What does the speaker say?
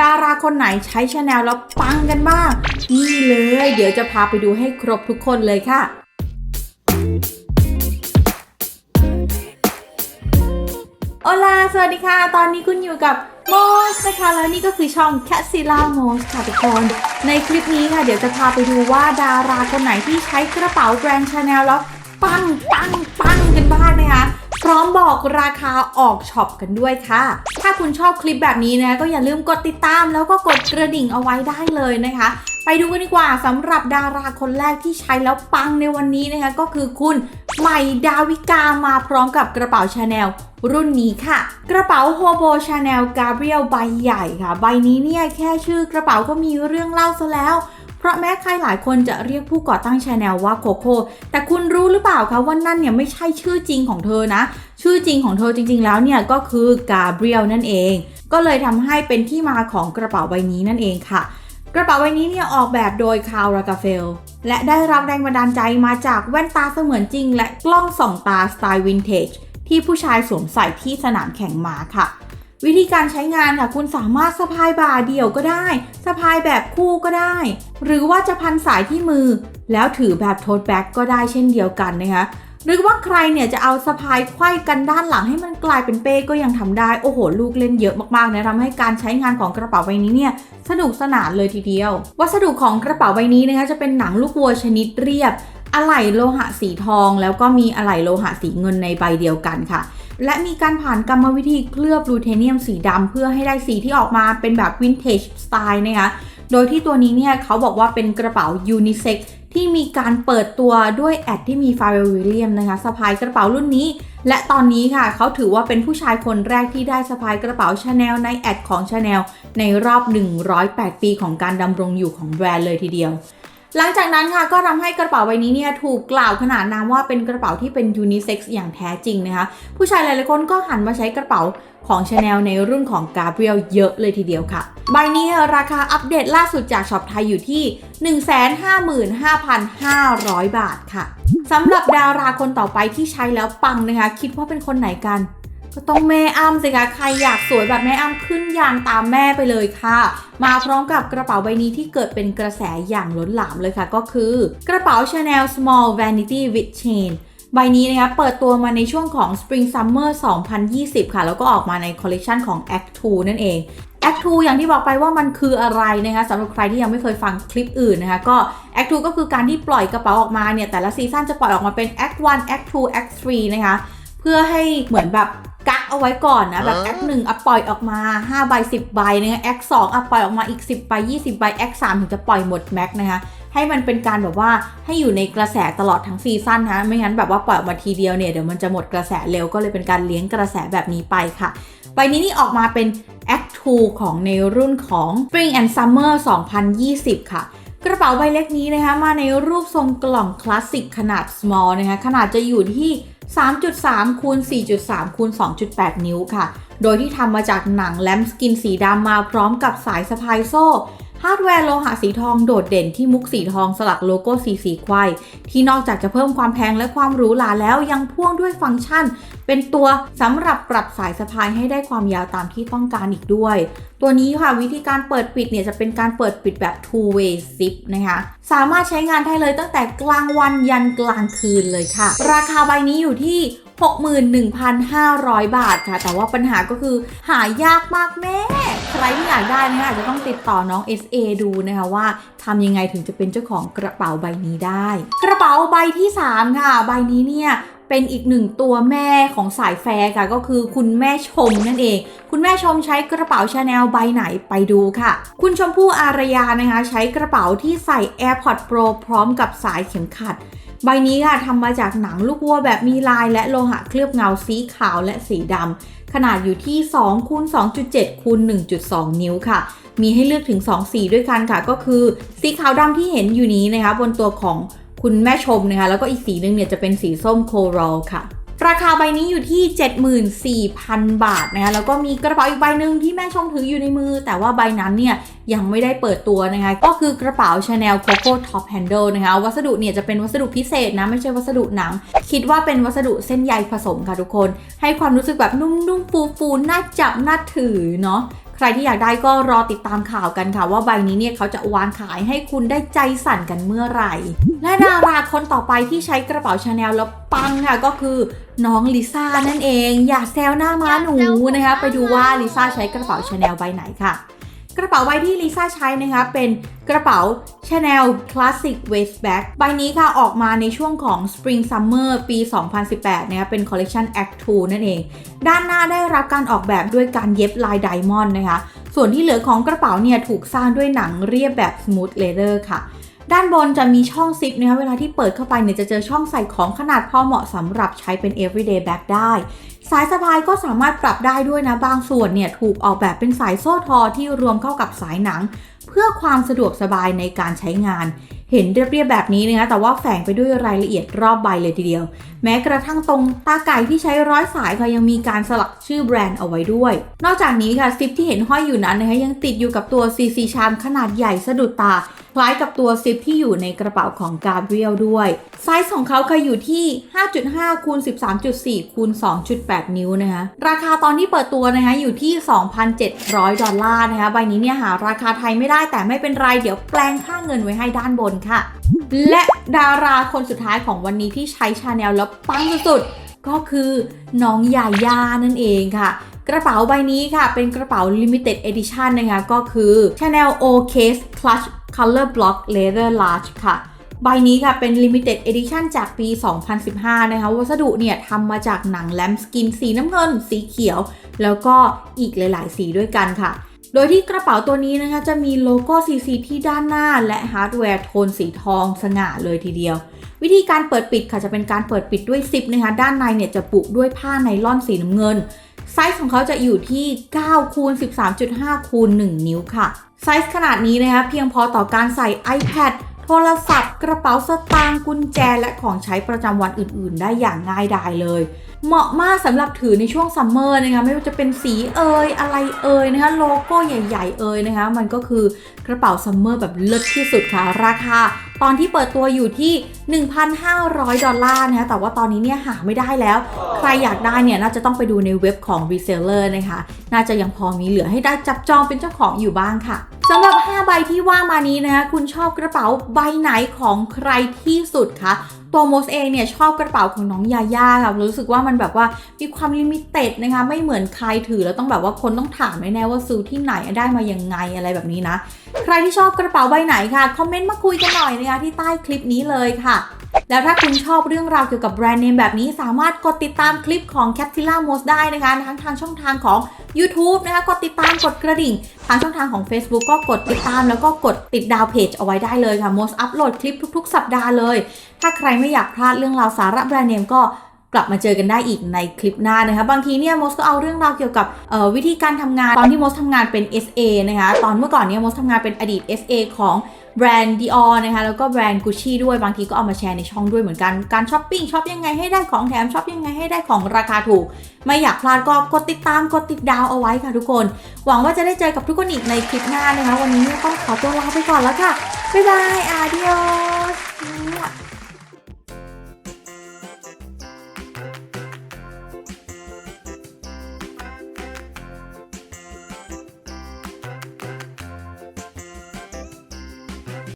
ดาราคนไหนใช้ชาแนลแล้วปังกันบ้าง นี่เลย เดี๋ยวจะพาไปดูให้ครบทุกคนเลยค่ะ โอลา สวัสดีค่ะ ตอนนี้คุณอยู่กับโมสนะคะ แล้วนี่ก็คือช่อง c a t s i l a m o s ค่ะทุกคน ในคลิปนี้ค่ะ เดี๋ยวจะพาไปดูว่าดาราคนไหนที่ใช้กระเป๋าแบรนด์ชาแนลแล้วปังปังปังกันบ้างนะคะ พร้อมบอกราคาออกช็อปกันด้วยค่ะ ถ้าคุณชอบคลิปแบบนี้นะก็อย่าลืมกดติดตามแล้วก็กดกระดิ่งเอาไว้ได้เลยนะคะ ไปดูกันดีกว่าสำหรับดาราคนแรกที่ใช้แล้วปังในวันนี้นะคะ ก็คือคุณใหม่ดาวิกามาพร้อมกับกระเป๋าชาแนลรุ่นนี้ค่ะ กระเป๋าโฮโบชาแนลกาเบรียลใบใหญ่ค่ะ ใบนี้เนี่ยแค่ชื่อกระเป๋าก็มีเรื่องเล่าซะแล้ว เพราะแม้ใครหลายคนจะเรียกผู้ก่อตั้งชาแนลว่าโคโค่แต่คุณรู้หรือเปล่าคะว่านั่นเนี่ยไม่ใช่ชื่อจริงของเธอนะ ชื่อจริงของเธอจริง ๆ แล้วเนี่ยก็คือกาเบรียลนั่นเอง ก็เลยทำให้เป็นที่มาของกระเป๋าใบนี้นั่นเองค่ะ กระเป๋าใบนี้เนี่ยออกแบบโดยคาร์ลากาเฟลและได้รับแรงบันดาลใจมาจากแว่นตาเสมือนจริง และกล้องส่องตาสไตล์วินเทจที่ผู้ชายสวมใส่ที่สนามแข่งม้าค่ะ วิธีการใช้งานค่ะ คุณสามารถสะพายบ่าเดี่ยวก็ได้สะพายแบบคู่ก็ได้ หรือว่าจะพันสายที่มือ แล้วถือแบบโทสแบ็กก็ได้เช่นเดียวกันนะคะหรือว่าใครเนี่ยจะเอาสะพายไขว้กันด้านหลังให้มันกลายเป็นเป้ก็ยังทำได้ โอ้โห ลูกเล่นเยอะมากๆนะทำให้การใช้งานของกระเป๋าใบนี้เนี่ยสนุกสนานเลยทีเดียว วัสดุของกระเป๋าใบนี้นะคะจะเป็นหนังลูกวัวชนิดเรียบ อะไหล่โลหะสีทอง แล้วก็มีอะไหล่โลหะสีเงินในใบเดียวกันค่ะ และมีการผ่านกรรมวิธีเคลือบรูเทเนียมสีดำเพื่อให้ได้สีที่ออกมาเป็นแบบวินเทจสไตล์นะคะ โดยที่ตัวนี้เนี่ยเขาบอกว่าเป็นกระเป๋ายูนิเซ็กที่มีการเปิดตัวด้วยแอดที่มีฟาเรลวิลเลียมนะคะสะพายกระเป๋ารุ่นนี้ และตอนนี้ค่ะเขาถือว่าเป็นผู้ชายคนแรกที่ได้สะพายกระเป๋าชาแนลในแอดของชาแนลในรอบ 108 ปีของการดำรงอยู่ของแบรนด์เลยทีเดียว หลังจากนั้นค่ะก็ทำให้กระเป๋าใบนี้เนี่ยถูกกล่าวขนานนามว่าเป็นกระเป๋าที่เป็นยูนิเซ็กซ์อย่างแท้จริงนะคะ ผู้ชายหลายๆคนก็หันมาใช้กระเป๋าของ Chanel ในรุ่นของกาเบรียลเยอะเลยทีเดียวค่ะ ใบนี้ราคาอัปเดตล่าสุดจากช็อปไทยอยู่ที่ 155,500 บาทค่ะสำหรับดาราคนต่อไปที่ใช้แล้วปังนะคะ คิดว่าเป็นคนไหนกัน ก็ต้องแม่อ้ำสิคะใครอยากสวยแบบแม่อ้ำขึ้นยานตามแม่ไปเลยค่ะ มาพร้อมกับกระเป๋าใบนี้ที่เกิดเป็นกระแสอย่างล้นหลามเลยค่ะ ก็คือกระเป๋า Chanel Small Vanity with Chain ใบนี้นะคะเปิดตัวมาในช่วงของ Spring Summer 2020 ค่ะ แล้วก็ออกมาในคอลเลกชันของ Act 2 นั่นเอง Act 2 อย่างที่บอกไปว่ามันคืออะไรนะคะสำหรับใครที่ยังไม่เคยฟังคลิปอื่นนะคะ ก็ Act 2 ก็คือการที่ปล่อยกระเป๋าออกมาเนี่ย แต่ละซีซั่นจะปล่อยออกมาเป็น Act 1 Act 2 Act 3 นะคะ เพื่อให้เหมือนแบบ เอาไว้ก่อนนะ แบบ Act 1อะปล่อยออกมา5ใบ10ใบนะคะ Act 2อะปล่อยออกมาอีก 10ใบ20ใบ Act 3ถึงจะปล่อยหมดแม็กนะคะให้มันเป็นการแบบว่าให้อยู่ในกระแสตลอดทั้งซีซั่นนะไม่งั้นแบบว่าปล่อยออกมาทีเดียวเนี่ยเดี๋ยวมันจะหมดกระแสเร็วก็เลยเป็นการเลี้ยงกระแสแบบนี้ไปค่ะใบนี้นี่ออกมาเป็น Act 2 ของในรุ่นของ Spring and Summer 2020 ค่ะกระเป๋าใบเล็กนี้นะคะมาในรูปทรงกล่องคลาสสิกขนาด small นะคะขนาดจะอยู่ที่ 3.3คูณ4.3คูณ2.8 นิ้วค่ะ โดยที่ทำมาจากหนังแลมสกินสีดำมาพร้อมกับสายสะพายโซ่ ฮาร์ดแวร์โลหะสีทองโดดเด่นที่มุกสีทองสลักโลโก้สีสีควายที่นอกจากจะเพิ่มความแพงและความหรูหราแล้วยังพ่วงด้วยฟังก์ชัน เป็นตัวสำหรับปรับสายสะพายให้ได้ความยาวตามที่ต้องการอีกด้วย ตัวนี้ค่ะวิธีการเปิดปิดเนี่ยจะเป็นการเปิดปิดแบบ two way zip นะคะสามารถใช้งานได้เลยตั้งแต่กลางวันยันกลางคืนเลยค่ะ ราคาใบนี้อยู่ที่ 61,500 บาทค่ะ แต่ว่าปัญหาก็คือหายากมากแม่ ใครที่อยากได้นะคะอาจจะต้องติดต่อน้อง SA ดูนะคะว่าทำยังไงถึงจะเป็นเจ้าของกระเป๋าใบนี้ได้ กระเป๋าใบที่ 3 ค่ะ ใบนี้เนี่ยเป็นอีกหนึ่งตัวแม่ของสายแฟร์ค่ะ ก็คือคุณแม่ชมนั่นเอง คุณแม่ชมใช้กระเป๋าชาแนลใบไหนไปดูค่ะ คุณชมพู่อารยานะคะ ใช้กระเป๋าที่ใส่ AirPods Pro พร้อมกับสายเข็มขัด ใบนี้ค่ะทำมาจากหนังลูกวัวแบบมีลายและโลหะเคลือบเงาสีขาวและสีดำขนาดอยู่ที่2คูณ2.7คูณ1.2 นิ้วค่ะ มีให้เลือกถึง 2 สีด้วยกันค่ะ ก็คือสีขาวดำที่เห็นอยู่นี้นะคะ บนตัวของคุณแม่ชมนะคะ แล้วก็อีกสีหนึงเนี่ยจะเป็นสีส้มโครอลค่ะ ราคาใบนี้อยู่ที่ 74,000 บาทนะคะแล้วก็มีกระเป๋าอีกใบหนึ่งที่แม่ชมถืออยู่ในมือ แต่ว่าใบนั้นเนี่ยยังไม่ได้เปิดตัวนะคะก็คือกระเป๋า Chanel Coco Top Handle นะคะวัสดุเนี่ยจะเป็นวัสดุพิเศษนะ ไม่ใช่วัสดุหนัง คิดว่าเป็นวัสดุเส้นใยผสมค่ะทุกคน ให้ความรู้สึกแบบนุ่มๆฟูๆน่าจับน่าถือเนาะ ใครที่อยากได้ก็รอติดตามข่าวกันค่ะ ว่าใบนี้เนี่ยเขาจะวางขายให้คุณได้ใจสั่นกันเมื่อไหร่ และดาราคนต่อไปที่ใช้กระเป๋าชาแนลแล้วปังค่ะก็คือน้องลิซ่านั่นเอง อย่าแซวหน้าม้าหนูนะคะ ไปดูว่าลิซ่าใช้กระเป๋าชาแนลใบไหนค่ะ กระเป๋าใบที่ลิซ่าใช้นะคะเป็นกระเป๋า Chanel Classic Waist Bag ใบนี้ค่ะออกมาในช่วงของ Spring Summer ปี 2018นะคะเป็น Collection Act 2 นั่นเอง ด้านหน้าได้รับการออกแบบด้วยการเย็บลายไดมอนด์นะคะ ส่วนที่เหลือของกระเป๋าเนี่ยถูกสร้างด้วยหนังเรียบแบบ Smooth Leather ค่ะด้านบนจะมีช่องซิปนะคะเวลาที่เปิดเข้าไปเนี่ยจะเจอช่องใส่ของขนาดพอเหมาะสำหรับใช้เป็น everyday bag ได้ สายสะพายก็สามารถปรับได้ด้วยนะ บางส่วนเนี่ยถูกออกแบบเป็นสายโซ่ทอที่รวมเข้ากับสายหนัง เพื่อความสะดวกสบายในการใช้งาน เห็นเรียบๆแบบนี้นะคะแต่ว่าแฝงไปด้วยรายละเอียดรอบใบเลยทีเดียว แม้กระทั่งตรงตาไก่ที่ใช้ร้อยสายค่ะยังมีการสลักชื่อแบรนด์เอาไว้ด้วย นอกจากนี้ค่ะซิปที่เห็นห้อยอยู่นั้นนะคะยังติดอยู่กับตัว CC ชามขนาดใหญ่สะดุดตา คล้ายกับตัวซิปที่อยู่ในกระเป๋าของกาเบรียลด้วย ไซส์ของเขาค่ะอยู่ที่ 5.5คูณ13.4คูณ2.8 นิ้วนะคะราคาตอนที่เปิดตัวนะคะอยู่ที่ 2,700 ดอลลาร์นะคะใบนี้เนี่ยหาราคาไทยไม่ได้แต่ไม่เป็นไรเดี๋ยวแปลงค่าเงินไว้ให้ด้านบนค่ะ และดาราคนสุดท้ายของวันนี้ที่ใช้ชาแนลแล้วปังสุดๆ ก็คือน้องยาย่านั่นเองค่ะกระเป๋าใบนี้ค่ะ เป็นกระเป๋า limited edition นะคะ ก็คือ Chanel O Case Clutch Color Block Leather Large ค่ะ ใบนี้ค่ะ เป็น limited edition จากปี 2015 นะคะ วัสดุเนี่ยทำมาจากหนังแลมสกินสีน้ำเงิน สีเขียว แล้วก็อีกหลาย ๆ สีด้วยกันค่ะ โดยที่กระเป๋าตัวนี้นะคะจะมีโลโก้ CC ที่ด้านหน้า และฮาร์ดแวร์โทนสีทองสง่าเลยทีเดียว วิธีการเปิดปิดค่ะจะเป็นการเปิดปิดด้วยซิปนะคะด้านในเนี่ยจะปุด้วยผ้าไนล่อนสีน้ำเงิน ไซส์ของเขาจะอยู่ที่9คูณ13.5คูณ1นิ้วค่ะ ไซส์ขนาดนี้นะคะเพียงพอต่อการใส่ iPad โทรศัพท์ กระเป๋าสตางค์กุญแจ และของใช้ประจำวันอื่น ๆ ได้อย่างง่ายดายเลย เหมาะมากสำหรับถือในช่วงซัมเมอร์นะคะไม่ว่าจะเป็นสีเอ่ยอะไรเอ่ยนะคะโลโก้ใหญ่ ๆ เอ่ยนะคะ มันก็คือกระเป๋าซัมเมอร์แบบเลิศที่สุดค่ะราคา ตอนที่เปิดตัวอยู่ที่ 1,500 ดอลลาร์นะคะแต่ว่าตอนนี้เนี่ยหาไม่ได้แล้ว ใครอยากได้เนี่ยน่าจะต้องไปดูในเว็บของ reseller นะคะ น่าจะยังพอมีเหลือให้ได้จับจองเป็นเจ้าของอยู่บ้างค่ะสำหรับ 5 ใบที่ว่ามานี้นะคะคุณชอบกระเป๋าใบไหนของใครที่สุดคะ ตัวโมสเองเนี่ยชอบกระเป๋าของน้องยาย่าค่ะรู้สึกว่ามันแบบว่ามีความลิมิเต็ดนะคะ ไม่เหมือนใครถือแล้วต้องแบบว่าคนต้องถามแน่ๆว่าซื้อที่ไหนได้มายังไงอะไรแบบนี้นะ ใครที่ชอบกระเป๋าใบไหนค่ะคอมเมนต์มาคุยกันหน่อยนะคะที่ใต้คลิปนี้เลยค่ะ แล้วถ้าคุณชอบเรื่องราวเกี่ยวกับแบรนด์เนมแบบนี้ สามารถกดติดตามคลิปของ c a p i l a m o s ได้นะคะทั้งทางช่องทางของ YouTube นะคะกดติดตามกดกระดิ่ง ทางช่องทางของ Facebook ก็กดติดตาม แล้วก็กดติดดาวเพจเอาไว้ได้เลยค่ะ m o s อัปโหลดคลิปทุก ๆ สัปดาห์เลย ถ้าใครไม่อยากพลาดเรื่องราวสาระแบรนด์เนมก็ กลับมาเจอกันได้อีกในคลิปหน้านะคะ บางทีเนี่ยมสก็เอาเรื่องราวเกี่ยวกับวิธีการทำงาน ตอนที่มสทำงานเป็น SA นะคะ ตอนเมื่อก่อนเนี่ยมสทำงานเป็นอดีต SA ของแบรนด์ Dior นะคะ แล้วก็แบรนด์ Gucci ด้วย บางทีก็เอามาแชร์ในช่องด้วยเหมือนกัน การช้อปปิ้งช้อปยังไงให้ได้ของแถมช้อปยังไงให้ได้ของราคาถูก ไม่อยากพลาดก็กดติดตามกดติดดาวเอาไว้ค่ะทุกคน หวังว่าจะได้เจอกับทุกคนอีกในคลิปหน้านะคะ วันนี้ต้องขอตัวลาไปก่อนแล้วค่ะ บ๊ายบายอาเดิโอส